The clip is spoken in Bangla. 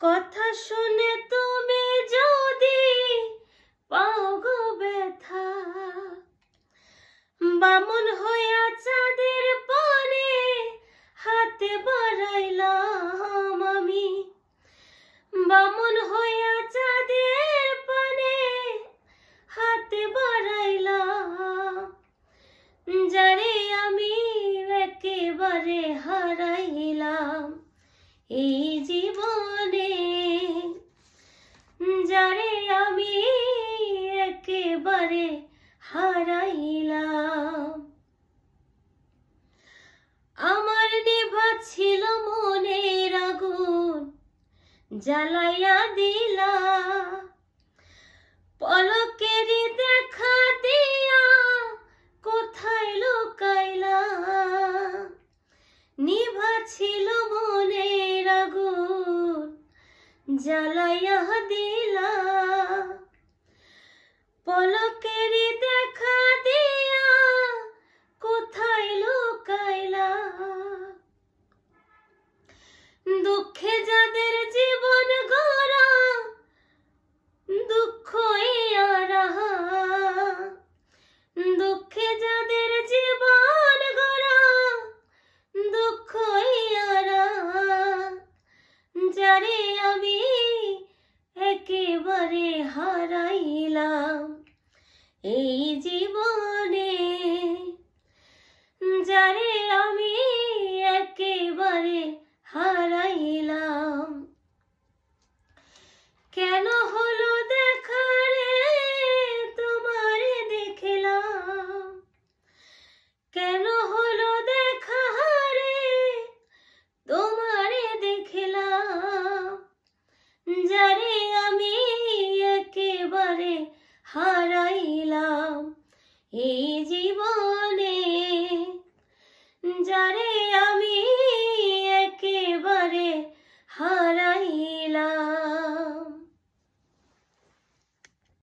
কথা শুনে তুমি যদি পাও গো ব্যথা, বামন হইয়া চাঁদের পানে হাতে বাড়াইলাম আমি। বামন হইয়া চাঁদের পানে হাতে বাড়াইলাম যারে আমি একেবারে হারাইলাম। এই জীবনে একেবারে হারাইলাম। আমার নেভা ছিল মনের আগুন, জ্বালাইয়া দিলা। পলকেরই দেখা দিয়া কোথায় লুকাইলা? নিভা ছিল মনের আগুন, জ্বালাইয়া দিলা। এই 一一起